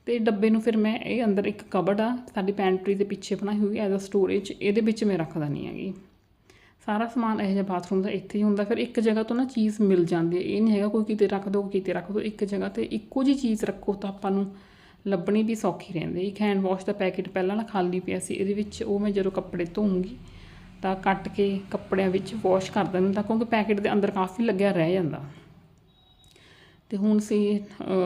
ਤੇ ਡੱਬੇ ਨੂੰ ਫਿਰ ਮੈਂ ਇਹ ਅੰਦਰ ਇੱਕ ਕਬੜ ਆ, ਸਾਡੀ ਪੈਂਟਰੀ ਦੇ ਪਿੱਛੇ ਬਣਾਈ ਹੋਈ ਐਜ਼ ਅ ਸਟੋਰੇਜ ਇਹਦੇ ਵਿੱਚ ਮੈਂ ਰੱਖਦਾ ਨਹੀਂ ਹੈਗੀ। ਸਾਰਾ ਸਮਾਨ ਇਹੋ ਜਿਹਾ ਬਾਥਰੂਮ ਦਾ ਇੱਥੇ ਹੀ ਹੁੰਦਾ, ਫਿਰ ਇੱਕ ਜਗ੍ਹਾ ਤੋਂ ਨਾ ਚੀਜ਼ ਮਿਲ ਜਾਂਦੀ ਹੈ ਇਹ ਨਹੀਂ ਹੈਗਾ ਕੋਈ ਕਿਤੇ ਰੱਖ ਦੋ, ਕਿਤੇ ਰੱਖ ਦੋ, ਇੱਕ ਜਗ੍ਹਾ ਤੇ ਇੱਕੋ ਜੀ ਚੀਜ਼ ਰੱਖੋ ਤਾਂ ਆਪਾਂ ਨੂੰ ਲੱਭਣੀ ਵੀ ਸੌਖੀ ਰਹਿੰਦੀ ਇੱਕ ਹੈਂਡ ਵਾਸ਼ ਦਾ ਪੈਕੇਟ ਪਹਿਲਾਂ ਨਾ ਖਾਲੀ ਪਿਆ ਸੀ, ਇਹਦੇ ਵਿੱਚ ਉਹ ਮੈਂ ਜਦੋਂ ਕੱਪੜੇ ਧੋਉਂਗੀ ਤਾਂ ਕੱਟ ਕੇ ਕੱਪੜਿਆਂ ਵਿੱਚ ਵਾਸ਼ ਕਰ ਦਿੰਦਾ, ਕਿਉਂਕਿ ਪੈਕੇਟ ਦੇ ਅੰਦਰ ਕਾਫੀ ਲੱਗਿਆ ਰਹਿ ਜਾਂਦਾ। ਤੇ ਹੁਣ ਸੀ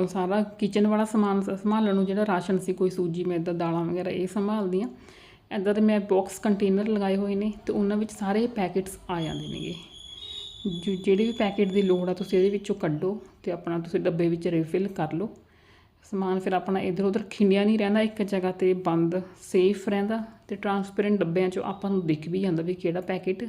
ਸਾਰਾ ਕਿਚਨ ਵਾਲਾ ਸਮਾਨ ਸੰਭਾਲਣ ਨੂੰ ਜਿਹੜਾ ਰਾਸ਼ਨ ਸੀ, ਕੋਈ ਸੂਜੀ, ਮੈਦਾ, ਦਾਲਾਂ ਵਗੈਰਾ, ਇਹ ਸੰਭਾਲਦੀ ਆ ਇੱਦਾਂ ਦੇ ਮੈਂ ਬਾਕਸ ਕੰਟੇਨਰ ਲਗਾਏ ਹੋਏ ਨੇ ਤੇ ਉਹਨਾਂ ਵਿੱਚ ਸਾਰੇ ਪੈਕੇਟਸ ਆ ਜਾਂਦੇ ਨੇਗੇ। ਜਿਹੜੇ ਵੀ ਪੈਕੇਟ ਦੀ ਲੋੜ ਆ, ਤੁਸੀਂ ਇਹਦੇ ਵਿੱਚੋਂ ਕੱਢੋ ਤੇ ਆਪਣਾ ਤੁਸੀਂ ਡੱਬੇ ਵਿੱਚ ਰੀਫਿਲ ਕਰ ਲਓ। ਸਮਾਨ ਫਿਰ ਆਪਣਾ ਇਧਰ ਉਧਰ ਖਿੰਡਿਆ ਨਹੀਂ ਰਹਿੰਦਾ, ਇੱਕ ਜਗ੍ਹਾ ਤੇ ਬੰਦ ਸੇਫ ਰਹਿੰਦਾ ਤੇ ਟਰਾਂਸਪੇਰੈਂਟ ਡੱਬਿਆਂ 'ਚੋਂ ਆਪਾਂ ਨੂੰ ਦਿਖ ਵੀ ਜਾਂਦਾ ਵੀ ਕਿਹੜਾ ਪੈਕੇਟ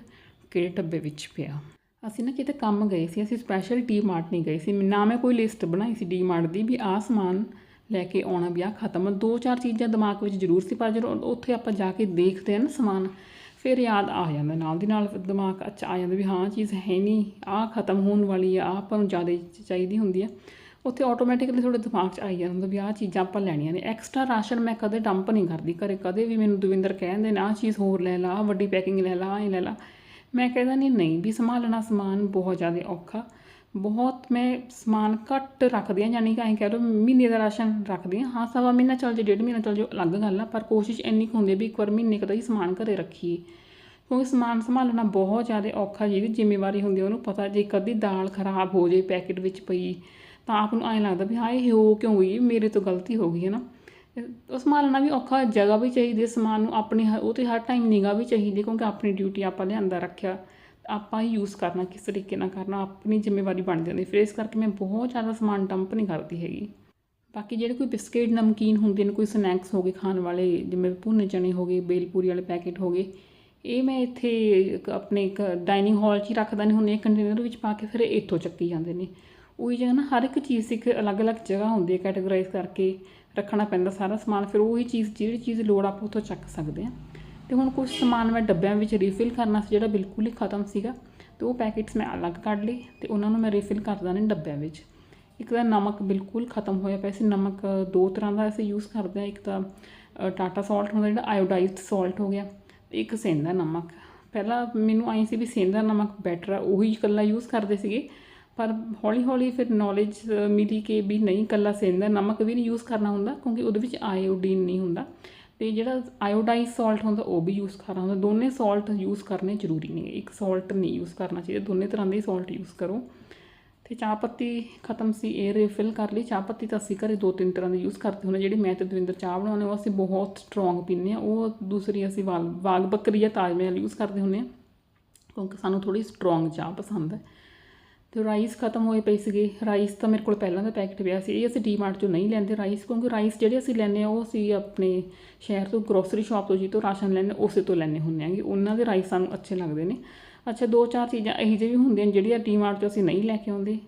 ਕਿਹੜੇ ਡੱਬੇ ਵਿੱਚ ਪਿਆ। ਅਸੀਂ ਨਾ ਕਿਤੇ ਕੰਮ ਗਏ ਸੀ, ਅਸੀਂ ਸਪੈਸ਼ਲ ਡੀ ਮਾਰਟ ਨਹੀਂ ਗਏ ਸੀ। ਨਾ ਮੈਂ ਕੋਈ ਲਿਸਟ ਬਣਾਈ ਸੀ ਡੀ ਮਾਰਟ ਦੀ ਵੀ ਆਹ ਸਮਾਨ ਲੈ ਕੇ ਆਉਣਾ ਵੀ ਆਹ ਖਤਮ। ਦੋ ਚਾਰ ਚੀਜ਼ਾਂ ਦਿਮਾਗ ਵਿੱਚ ਜ਼ਰੂਰ ਸੀ, ਪਰ ਜਦੋਂ ਉੱਥੇ ਆਪਾਂ ਜਾ ਕੇ ਦੇਖਦੇ ਆ ਨਾ ਸਮਾਨ, ਫਿਰ ਯਾਦ ਆ ਜਾਂਦਾ ਨਾਲ ਦੀ ਨਾਲ ਦਿਮਾਗ ਅੱਛਾ ਆ ਜਾਂਦਾ ਵੀ ਹਾਂ ਚੀਜ਼ ਹੈ ਨਹੀਂ, ਆਹ ਖਤਮ ਹੋਣ ਵਾਲੀ ਆ, ਆਹ ਆਪਾਂ ਨੂੰ ਜ਼ਿਆਦਾ ਚਾਹੀਦੀ ਹੁੰਦੀ ਆ। ਉੱਥੇ ਆਟੋਮੈਟਿਕਲੀ ਤੁਹਾਡੇ ਦਿਮਾਗ 'ਚ ਆਈ ਜਾਂਦਾ ਵੀ ਆਹ ਚੀਜ਼ਾਂ ਆਪਾਂ ਲੈਣੀਆਂ ਨੇ। ਐਕਸਟਰਾ ਰਾਸ਼ਨ ਮੈਂ ਕਦੇ ਡੰਪ ਨਹੀਂ ਕਰਦੀ, ਘਰੇ ਕਦੇ ਵੀ ਮੈਨੂੰ ਦਵਿੰਦਰ ਕਹਿੰਦੇ ਨੇ, ਆਹ ਚੀਜ਼ ਹੋਰ ਲੈ ਲਾ, ਆਹ ਵੱਡੀ ਪੈਕਿੰਗ ਲੈ ਲਾ, ਆਹ ਲੈ ਲਾ। ਮੈਂ ਕਹਿੰਦਾ ਨਹੀਂ ਨਹੀਂ, ਵੀ ਸੰਭਾਲਣਾ ਸਮਾਨ ਬਹੁਤ ਜ਼ਿਆਦਾ ਔਖਾ। ਬਹੁਤ ਮੈਂ ਸਮਾਨ ਘੱਟ ਰੱਖਦੀ ਹਾਂ, ਯਾਨੀ ਕਿ ਐਂ ਕਹਿ ਲਓ ਮਹੀਨੇ ਦਾ ਰਾਸ਼ਨ ਰੱਖਦੀ ਹਾਂ। ਹਾਂ, ਸਵਾ ਮਹੀਨਾ ਚੱਲ ਜੇ, ਡੇਢ ਮਹੀਨਾ ਚੱਲ ਜੇ ਅਲੱਗ ਗੱਲ ਆ, ਪਰ ਕੋਸ਼ਿਸ਼ ਇੰਨੀ ਕੁ ਹੁੰਦੀ ਵੀ ਇੱਕ ਵਾਰ ਮਹੀਨੇ ਕਦਾ ਹੀ ਸਮਾਨ ਘਰੇ ਰੱਖੀਏ। ਕਿਉਂਕਿ ਸਮਾਨ ਸੰਭਾਲਣਾ ਬਹੁਤ ਜ਼ਿਆਦਾ ਔਖਾ ਜਿਹਦੀ ਜ਼ਿੰਮੇਵਾਰੀ ਹੁੰਦੀ ਉਹਨੂੰ ਪਤਾ ਜੇ ਕਦੀ ਦਾਲ ਖਰਾਬ ਹੋ ਜੇ ਪੈਕੇਟ ਵਿੱਚ ਪਈ, ਤਾਂ ਆਪ ਨੂੰ ਐਂ ਲੱਗਦਾ ਵੀ ਹਾਏ ਇਹ ਹੋ ਕਿਉਂ ਗਈ? ਮੇਰੇ ਤੋਂ ਗਲਤੀ ਹੋ ਗਈ, ਹੈ ਨਾ? ਉਹ ਸੰਭਾਲਣਾ ਵੀ ਔਖਾ ਜਗ੍ਹਾ ਵੀ ਚਾਹੀਦੀ ਹੈ, ਸਮਾਨ ਨੂੰ ਆਪਣੀ ਹ- ਉਹ 'ਤੇ ਹਰ ਟਾਈਮ ਨਿਗਾਹ ਵੀ ਚਾਹੀਦੀ ਹੈ ਕਿਉਂਕਿ ਆਪਣੀ ਡਿਊਟੀ ਆਪਾਂ ਲਿਆਂਦਾ ਰੱਖਿਆ। ਆਪਾਂ ਹੀ ਯੂਜ਼ ਕਰਨਾ, ਕਿਸ ਤਰੀਕੇ ਨਾਲ ਕਰਨਾ, ਆਪਣੀ ਜ਼ਿੰਮੇਵਾਰੀ ਬਣ ਜਾਂਦੀ ਫਿਰ ਇਸ ਕਰਕੇ ਮੈਂ ਬਹੁਤ ਜ਼ਿਆਦਾ ਸਮਾਨ ਡੰਪ ਨਹੀਂ ਕਰਦੀ ਹੈਗੀ। ਬਾਕੀ ਜਿਹੜੇ ਕੋਈ ਬਿਸਕਿਟ ਨਮਕੀਨ ਹੁੰਦੇ ਨੇ, ਕੋਈ ਸਨੈਕਸ ਹੋ ਗਏ ਖਾਣ ਵਾਲੇ, ਜਿਵੇਂ ਭੁੰਨੇ ਚਣੇ ਹੋ ਗਏ, ਬੇਲਪੂਰੀ ਵਾਲੇ ਪੈਕੇਟ ਹੋ ਗਏ, ਇਹ ਮੈਂ ਇੱਥੇ ਇੱਕ ਆਪਣੇ ਇੱਕ ਡਾਈਨਿੰਗ ਹਾਲ 'ਚ ਹੀ ਰੱਖਦਾ ਨਹੀਂ ਹੁੰਦੀ ਕੰਟੇਨਰ ਵਿੱਚ ਪਾ ਕੇ ਫਿਰ ਇੱਥੋਂ ਚੱਕੀ ਜਾਂਦੇ ਨੇ। ਉਹੀ ਜਗ੍ਹਾ ਨਾ ਹਰ ਇੱਕ ਚੀਜ਼ ਇੱਕ ਅਲੱਗ-ਅਲੱਗ ਜਗ੍ਹਾ ਹੁੰਦੀ ਹੈ ਕੈਟਾਗਰਾਈਜ਼ ਕਰਕੇ। ਰੱਖਣਾ ਪੈਂਦਾ ਸਾਰਾ ਸਮਾਨ, ਫਿਰ ਉਹੀ ਚੀਜ਼, ਜਿਹੜੀ ਚੀਜ਼ ਲੋੜ ਆਪਾਂ ਉੱਥੋਂ ਚੱਕ ਸਕਦੇ ਹਾਂ। ਤੇ ਹੁਣ ਕੁਝ ਸਮਾਨ ਮੈਂ ਡੱਬਿਆਂ ਵਿੱਚ ਰੀਫਿਲ ਕਰਨਾ ਸੀ, ਜਿਹੜਾ ਬਿਲਕੁਲ ਹੀ ਖਤਮ ਸੀਗਾ, ਤੇ ਉਹ ਪੈਕੇਟਸ ਮੈਂ ਅਲੱਗ ਕੱਢ ਲਏ, ਤੇ ਉਹਨਾਂ ਨੂੰ ਮੈਂ ਰੀਫਿਲ ਕਰਦਾ ਨੇ ਡੱਬਿਆਂ ਵਿੱਚ। ਇੱਕ ਤਾਂ ਨਮਕ ਬਿਲਕੁਲ ਖਤਮ ਹੋਇਆ ਪਿਆ ਸੀ, ਨਮਕ ਦੋ ਤਰ੍ਹਾਂ ਦਾ ਅਸੀਂ ਯੂਜ਼ ਕਰਦੇ ਹਾਂ, ਇੱਕ ਤਾਂ ਟਾਟਾ ਸਾਲਟ ਹੁੰਦਾ ਜਿਹੜਾ ਆਇਓਡਾਈਜ਼ਡ ਸਾਲਟ ਹੋ ਗਿਆ ਤੇ ਇੱਕ ਸੇਂਦਾ ਨਮਕ। ਪਹਿਲਾਂ ਮੈਨੂੰ ਆਈ ਸੀ ਵੀ ਸੇਂਦਾ ਨਮਕ ਬੈਟਰ ਆ, ਉਹੀ ਇਕੱਲਾ ਯੂਜ਼ ਕਰਦੇ ਸੀਗੇ ਪਰ ਹੌਲੀ ਹੌਲੀ ਫਿਰ ਨੌਲੇਜ ਮਿਲੀ ਕਿ ਵੀ ਨਹੀਂ ਇਕੱਲਾ ਸੇਂਦਾ ਨਮਕ ਵੀ ਨਹੀਂ ਯੂਜ਼ ਕਰਨਾ ਹੁੰਦਾ ਕਿਉਂਕਿ ਉਹਦੇ ਵਿੱਚ ਆਇਓਡੀਨ ਨਹੀਂ ਹੁੰਦਾ। ਤੇ ਜਿਹੜਾ ਆਇਓਡਾਈਜ਼ ਸਾਲਟ ਹੁੰਦਾ ਉਹ ਵੀ ਯੂਜ਼ ਕਰਨਾ ਹੁੰਦਾ। ਦੋਨੇ ਸਾਲਟ ਯੂਜ਼ ਕਰਨੇ ਜ਼ਰੂਰੀ ਨੇ ਇੱਕ ਸਾਲਟ ਨਹੀਂ ਯੂਜ਼ ਕਰਨਾ ਚਾਹੀਦਾ। ਦੋਨੇ ਤਰ੍ਹਾਂ ਦੇ ਸਾਲਟ ਯੂਜ਼ ਕਰੋ। ਤੇ ਚਾਹ ਪੱਤੀ ਖਤਮ ਸੀ, ਇਹ ਰੀਫਿਲ ਕਰ ਲਈ। ਚਾਹ ਪੱਤੀ ਤਾਂ ਅਸੀਂ ਘਰੇ ਦੋ ਤਿੰਨ ਤਰ੍ਹਾਂ ਦੇ ਯੂਜ਼ ਕਰਦੇ ਹੁੰਦੇ ਜਿਹੜੀ ਮੈਂ ਤੇ ਦਵਿੰਦਰ ਚਾਹ ਬਣਾਉਂਦੇ ਉਹ ਅਸੀਂ ਬਹੁਤ ਸਟਰੋਂਗ ਪੀਂਦੇ ਆ ਉਹ ਦੂਸਰੀ ਅਸੀਂ ਵਾਲ ਵਾਗ ਬੱਕਰੀ ਜਾਂ ਤਾਜ ਮਹਿਲ ਯੂਜ਼ ਕਰਦੇ ਹੁੰਦੇ ਆ ਕਿਉਂਕਿ ਸਾਨੂੰ ਥੋੜੀ ਸਟਰੋਂਗ ਚਾਹ ਪਸੰਦ ਹੈ। ਤੇ ਰਾਈਸ ਖਤਮ ਹੋਏ ਪਏ ਸੀਗੇ। ਰਾਈਸ ਤਾਂ ਮੇਰੇ ਕੋਲ ਪਹਿਲਾਂ ਦਾ ਪੈਕਟ ਪਿਆ ਸੀ। ਇਹ ਅਸੀਂ ਡੀਮਾਰਟ ਚੋਂ ਨਹੀਂ ਲੈਂਦੇ ਰਾਈਸ ਕਿਉਂਕਿ ਰਾਈਸ ਜਿਹੜੇ ਅਸੀਂ ਲੈਂਦੇ ਆ ਉਹ ਅਸੀਂ ਆਪਣੇ ਸ਼ਹਿਰ ਤੋਂ ਗਰੋਸਰੀ ਸ਼ਾਪ ਤੋਂ ਜੀ ਤੋਂ ਰਾਸ਼ਨ ਲੈਂਦੇ ਉਸੇ ਤੋਂ ਲੈਂਦੇ ਹੁੰਦੇ ਆਂਗੇ ਉਹਨਾਂ ਦੇ ਰਾਈਸ ਸਾਨੂੰ ਅੱਛੇ ਲੱਗਦੇ ਨੇ। ਅੱਛਾ ਦੋ ਚਾਰ ਚੀਜ਼ਾਂ ਇਹੋ ਜਿਹੀ ਵੀ ਹੁੰਦੀਆਂ ਨੇ ਜਿਹੜੀਆਂ ਡੀਮਾਰਟ ਤੋਂ ਅਸੀਂ ਨਹੀਂ ਲੈ ਕੇ ਆਉਂਦੇ।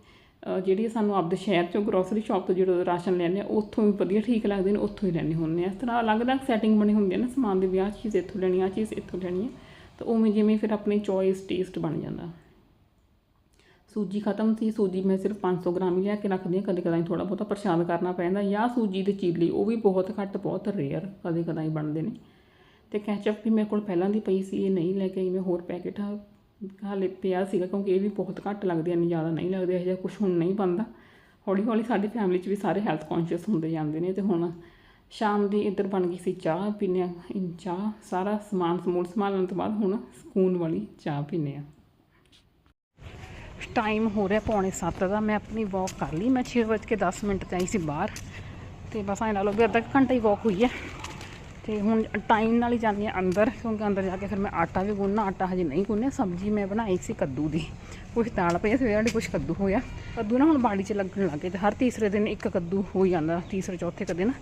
ਅ, ਜਿਹੜੀਆਂ ਸਾਨੂੰ ਆਪਦੇ ਸ਼ਹਿਰ ਚੋਂ ਗਰੋਸਰੀ ਸ਼ਾਪ ਤੋਂ ਜਿਹੜਾ ਰਾਸ਼ਨ ਲੈਂਦੇ ਆ ਉੱਥੋਂ ਵੀ ਵਧੀਆ ਠੀਕ ਲੱਗਦੇ ਨੇ ਉੱਥੋਂ ਹੀ ਲੈਣੇ ਹੁੰਦੇ ਆ ਇਸ ਤਰ੍ਹਾਂ ਅਲੱਗ-ਅਲੱਗ ਸੈਟਿੰਗ ਬਣੀ ਹੁੰਦੀ ਹੈ ਨਾ ਸਮਾਨ ਦੇ ਵੀ ਆਹ ਚੀਜ਼ ਇੱਥੋਂ ਲੈਣੀ ਆ ਚੀਜ਼ ਇੱਥੋਂ ਲੈਣੀ ਹੈ। ਤਾਂ ਉਵੇਂ ਜਿਵੇਂ ਫਿਰ ਆਪਣੀ ਚੋਇਸ ਟੇਸਟ ਬਣ ਜਾਂਦਾ। ਸੂਜੀ ਖਤਮ ਸੀ, ਸੂਜੀ ਮੈਂ ਸਿਰਫ 500 ਗ੍ਰਾਮ ਹੀ ਲਿਆ ਕੇ ਰੱਖਦੀ ਹਾਂ, ਕਦੇ ਕਦਾਈ ਥੋੜਾ ਬਹੁਤਾ ਪ੍ਰਸ਼ਾਦ ਕਰਨਾ ਪੈਂਦਾ। ਜਾਂ ਸੂਜੀ ਦੇ ਚੀਲੀ ਉਹ ਵੀ ਬਹੁਤ ਘੱਟ, ਬਹੁਤ ਰੇਅਰ ਕਦੇ ਕਦਾਈ ਬਣਦੇ ਨੇ। ਤੇ ਕੈਚਅਪ ਵੀ ਮੇਰੇ ਕੋਲ ਪਹਿਲਾਂ ਦੀ ਪਈ ਸੀ, ਇਹ ਨਹੀਂ ਲੈ ਕੇ ਆਈ, ਮੈਂ ਹੋਰ ਪੈਕੇਟ ਹਾਲੇ ਪਿਆ ਸੀਗਾ, ਕਿਉਂਕਿ ਇਹ ਵੀ ਬਹੁਤ ਘੱਟ ਲੱਗਦੇ ਇੰਨੇ ਜ਼ਿਆਦਾ ਨਹੀਂ ਲੱਗਦੇ, ਇਹੋ ਜਿਹਾ ਕੁਝ ਹੁਣ ਨਹੀਂ ਬਣਦਾ। ਹੌਲੀ ਹੌਲੀ ਸਾਡੀ ਫੈਮਿਲੀ 'ਚ ਵੀ ਸਾਰੇ ਹੈਲਥ ਕੌਨਸ਼ੀਅਸ ਹੁੰਦੇ ਜਾਂਦੇ ਨੇ, ਤੇ ਹੁਣ ਸ਼ਾਮ ਦੀ ਇੱਧਰ ਬਣ ਗਈ ਸੀ ਚਾਹ, ਪੀਨੇ ਆ, ਚਾਹ, ਸਾਰਾ ਸਮਾਨ ਸਮੂਲ ਸੰਭਾਲਣ ਤੋਂ ਬਾਅਦ ਹੁਣ ਸਕੂਨ ਵਾਲੀ ਚਾਹ ਪੀਨੇ ਆ। ਟਾਈਮ ਹੋ ਰਿਹਾ ਪੌਣੇ 7 ਦਾ, ਮੈਂ ਆਪਣੀ ਵਾਕ ਕਰ ਲਈ। ਮੈਂ 6:10 ਮਿੰਟ ਤੇ ਆਈ ਸੀ ਬਾਹਰ ਤੇ ਬਸ ਐਂ ਲਾ ਲਓ ਵੀ ਅੱਧਾ ਕੁ ਘੰਟਾ ਹੀ ਵਾਕ ਹੋਈ ਹੈ। ਤੇ ਹੁਣ ਟਾਈਮ ਨਾਲ ਹੀ ਜਾਂਦੀ ਹਾਂ ਅੰਦਰ, ਕਿਉਂਕਿ ਅੰਦਰ ਜਾ ਕੇ ਫਿਰ ਮੈਂ ਆਟਾ ਵੀ ਗੁੰਨਣਾ, ਆਟਾ ਹਜੇ ਨਹੀਂ ਗੁੰਨਿਆ, ਸਬਜ਼ੀ ਮੈਂ ਬਣਾਈ ਸੀ ਕੱਦੂ ਦੀ। ਕੁਛ ਦਾਲ ਪਈ ਸਵੇਰ ਵਾਲੀ ਕੁਛ ਕੱਦੂ ਹੋਇਆ। ਕੱਦੂ ਨਾ ਹੁਣ ਬਾੜੀ 'ਚ ਲੱਗਣ ਲੱਗੇ ਤੇ ਹਰ ਤੀਸਰੇ ਦਿਨ ਇੱਕ ਕੱਦੂ ਹੋ ਜਾਂਦਾ, ਤੀਸਰੇ, ਚੌਥੇ ਕਦੇ ਨਾ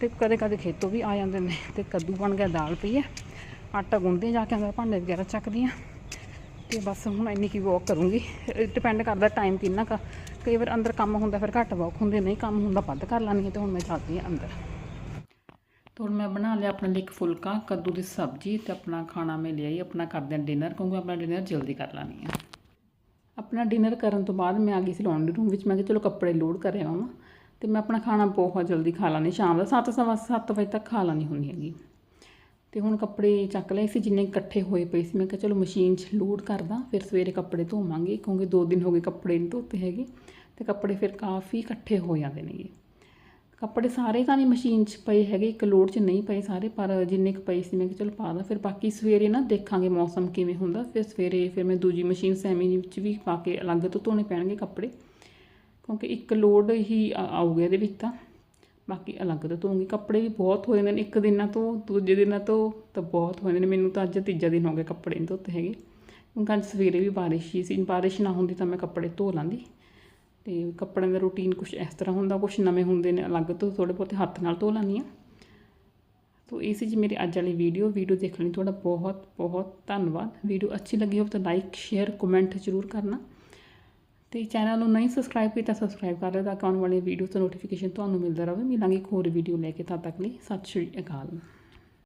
ਤੇ ਕਦੇ ਕਦੇ ਖੇਤੋਂ ਵੀ ਆ ਜਾਂਦੇ ਨੇ ਤੇ ਕੱਦੂ ਬਣ ਗਿਆ, ਦਾਲ ਪਈ ਹੈ। ਆਟਾ ਗੁੰਨਦੇ ਜਾ ਕੇ ਅੰਦਰ ਭਾਂਡੇ ਵਗੈਰਾ ਚੱਕਦੀ ਹਾਂ। ਤੇ ਬਸ ਹੁਣ ਇੰਨੀ ਕੀ ਵਾਕ ਕਰੂੰਗੀ। ਡਿਪੈਂਡ ਕਰਦਾ ਟਾਈਮ ਕਿੰਨਾ ਕੁ ਕਈ ਵਾਰ ਅੰਦਰ ਕੰਮ ਹੁੰਦਾ ਫਿਰ ਘੱਟ ਵਾਕ ਹੁੰਦੇ, ਨਹੀਂ ਕੰਮ ਹੁੰਦਾ ਵੱਧ ਕਰ ਲੈਂਦੀ ਹਾਂ ਤੇ ਹੁਣ ਮੈਂ ਜਾਂਦੀ ਹਾਂ ਅੰਦਰ। ਤੇ ਹੁਣ ਮੈਂ ਬਣਾ ਲਿਆ ਆਪਣੇ ਲਈ ਇੱਕ ਫੁਲਕਾ, ਕੱਦੂ ਦੀ ਸਬਜ਼ੀ ਤੇ ਆਪਣਾ ਖਾਣਾ ਮੈਂ ਲਿਆਈ ਆਪਣਾ ਕਰਦੇ ਹਾਂ ਡਿਨਰ ਕਿਉਂਕਿ ਆਪਣਾ ਡਿਨਰ ਜਲਦੀ ਕਰ ਲੈਣੀ ਹਾਂ। ਆਪਣਾ ਡਿਨਰ ਕਰਨ ਤੋਂ ਬਾਅਦ ਮੈਂ ਆ ਗਈ ਸੀ ਲਾਂਡਰੀ ਰੂਮ ਵਿੱਚ, ਮੈਂ ਕਿਹਾ ਚਲੋ ਕੱਪੜੇ ਲੋਡ ਕਰਿਆ ਆਵਾਂ ਤੇ ਮੈਂ ਆਪਣਾ ਖਾਣਾ ਬਹੁਤ ਜਲਦੀ ਖਾ ਲਾਂਗੀ ਸ਼ਾਮ ਦਾ 7 ਸਵਾ 7 ਵਜੇ ਤੱਕ ਖਾ ਲਾਂਗੀ ਹੁੰਦੀ ਹੈਗੀ। ਤੇ ਹੁਣ ਕੱਪੜੇ ਚੱਕ ਲਏ ਸੀ, ਜਿੰਨੇ ਇਕੱਠੇ ਹੋਏ ਪਏ ਸੀ। ਮੈਂ ਕਿਹਾ ਚਲੋ ਮਸ਼ੀਨ 'ਚ ਲੋਡ ਕਰਦਾ, ਫਿਰ ਸਵੇਰੇ ਕੱਪੜੇ ਧੋਵਾਂਗੇ, ਕਿਉਂਕਿ 2 ਦਿਨ ਹੋ ਗਏ ਕੱਪੜੇ ਨਹੀਂ ਧੋਤੇ ਹੈਗੇ। ਤੇ ਕੱਪੜੇ ਫਿਰ ਕਾਫੀ ਇਕੱਠੇ ਹੋ ਜਾਂਦੇ ਨੇਗੇ। ਕੱਪੜੇ ਸਾਰੇ ਤਾਂ ਨਹੀਂ ਮਸ਼ੀਨ 'ਚ ਪਏ ਹੈਗੇ, ਇੱਕ ਲੋਡ 'ਚ ਨਹੀਂ ਪਏ ਸਾਰੇ, ਪਰ ਜਿੰਨੇ ਕੁ ਪਏ ਸੀ, ਮੈਂ ਕਿਹਾ ਚਲੋ ਪਾ ਦਾਂ। ਫਿਰ ਬਾਕੀ ਸਵੇਰੇ ਨਾ ਦੇਖਾਂਗੇ ਮੌਸਮ ਕਿਵੇਂ ਹੁੰਦਾ। ਫਿਰ ਸਵੇਰੇ ਫਿਰ ਮੈਂ ਦੂਜੀ ਮਸ਼ੀਨ ਸੈਮੀ ਵਿੱਚ ਵੀ ਪਾ ਕੇ ਅਲੱਗ ਤੋਂ ਧੋਣੇ ਪੈਣਗੇ ਕੱਪੜੇ, ਕਿਉਂਕਿ ਇੱਕ ਲੋਡ ਹੀ ਆ- ਆਊਗਾ ਇਹਦੇ ਵਿੱਚ ਤਾਂ। ਬਾਕੀ ਅਲੱਗ ਤੋਂ ਧੋਉਂਗੀ ਕੱਪੜੇ ਵੀ ਬਹੁਤ ਹੋ ਜਾਂਦੇ ਨੇ, ਇੱਕ ਦਿਨਾਂ ਤੋਂ, ਦੂਜੇ ਦਿਨਾਂ ਤੋਂ ਤਾਂ ਬਹੁਤ ਹੋ ਜਾਂਦੇ ਨੇ। ਮੈਨੂੰ ਤਾਂ ਅੱਜ ਤੀਜਾ ਦਿਨ ਹੋ ਗਿਆ ਕੱਪੜੇ ਨਹੀਂ ਧੋਤੇ ਹੈਗੇ। ਕਿਉਂਕਿ ਅੱਜ ਸਵੇਰੇ ਵੀ ਬਾਰਿਸ਼ ਹੀ ਸੀ। ਬਾਰਿਸ਼ ਨਾ ਹੁੰਦੀ ਤਾਂ ਮੈਂ ਕੱਪੜੇ ਧੋ ਲਾਂਦੀ। ਤੇ ਕੱਪੜਿਆਂ ਦਾ ਰੂਟੀਨ ਕੁਝ ਇਸ ਤਰ੍ਹਾਂ ਹੁੰਦਾ ਕੁਝ ਨਵੇਂ ਹੁੰਦੇ ਨੇ, ਅਲੱਗ ਤੋਂ ਥੋੜੇ ਬਹੁਤੇ ਹੱਥ ਨਾਲ ਧੋ ਲੈਂਦੀ ਹਾਂ। ਤੋ ਇਹ ਸੀ ਜੀ ਮੇਰੀ ਅੱਜ ਵਾਲੀ ਵੀਡੀਓ। ਵੀਡੀਓ ਦੇਖਣ ਲਈ ਤੁਹਾਡਾ ਬਹੁਤ ਬਹੁਤ ਧੰਨਵਾਦ। ਵੀਡੀਓ ਅੱਛੀ ਲੱਗੀ ਹੋਵੇ ਤਾਂ ਲਾਈਕ, ਸ਼ੇਅਰ, ਕਮੈਂਟ ਜ਼ਰੂਰ ਕਰਨਾ। ਤੇ ਚੈਨਲ ਨੂੰ ਨਹੀਂ ਸਬਸਕ੍ਰਾਈਬ ਕੀਤਾ ਸਬਸਕ੍ਰਾਈਬ ਕਰ ਲਿਓ ਤਾਂ ਕਿ ਆਉਣ ਵਾਲੇ ਵੀਡੀਓਜ਼ ਦਾ ਨੋਟੀਫਿਕੇਸ਼ਨ ਤੁਹਾਨੂੰ ਮਿਲਦਾ ਰਹੇ। ਮਿਲਾਂਗੇ ਇੱਕ ਹੋਰ ਵੀਡੀਓ ਲੈ ਕੇ। ਤਦ ਤੱਕ ਲਈ ਸਤਿ ਸ਼੍ਰੀ ਅਕਾਲ।